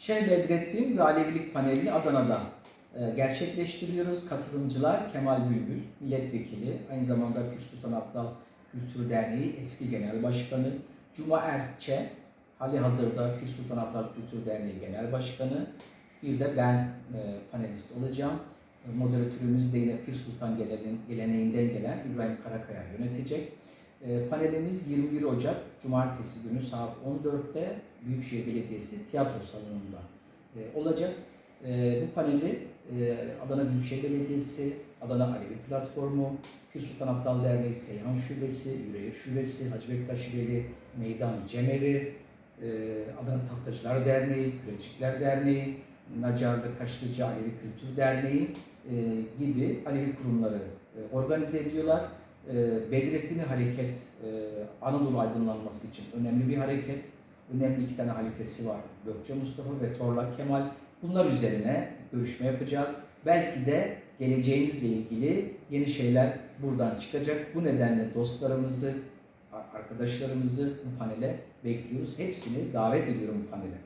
Şeyh Bedrettin ve Alevilik panelini Adana'da e, gerçekleştiriyoruz. Katılımcılar Kemal Bülbül, milletvekili, aynı zamanda Pir Sultan Abdal Kültür Derneği eski genel başkanı, Cuma Erçe, hali hazırda Pir Sultan Abdal Kültür Derneği genel başkanı, bir de ben e, panelist olacağım. E, Moderatörümüz de yine Pir Sultan geleneğin- geleneğinden gelen İbrahim Karakaya yönetecek. E, Panelimiz 21 Ocak Cumartesi günü saat 14'te Büyükşehir Belediyesi tiyatro salonunda e, olacak. E, Bu paneli Adana Büyükşehir Belediyesi, Adana Alevi Platformu, Pir Sultan Abdal Derneği Seyhan Şubesi, Yüreğir Şubesi, Hacı Bektaş Veli Meydan Cemevi, Adana Tahtacılar Derneği, Kürecikler Derneği, Nacarlı Kaşlıcı Alevi Kültür Derneği gibi Alevi kurumları organize ediyorlar. E, Bedrettin'i hareket e, Anadolu aydınlanması için önemli bir hareket. Önemli iki tane halifesi var. Gökçe Mustafa ve Torla Kemal. Bunlar üzerine görüşme yapacağız. Belki de geleceğimizle ilgili yeni şeyler buradan çıkacak. Bu nedenle dostlarımızı, arkadaşlarımızı bu panele bekliyoruz. Hepsini davet ediyorum bu panele.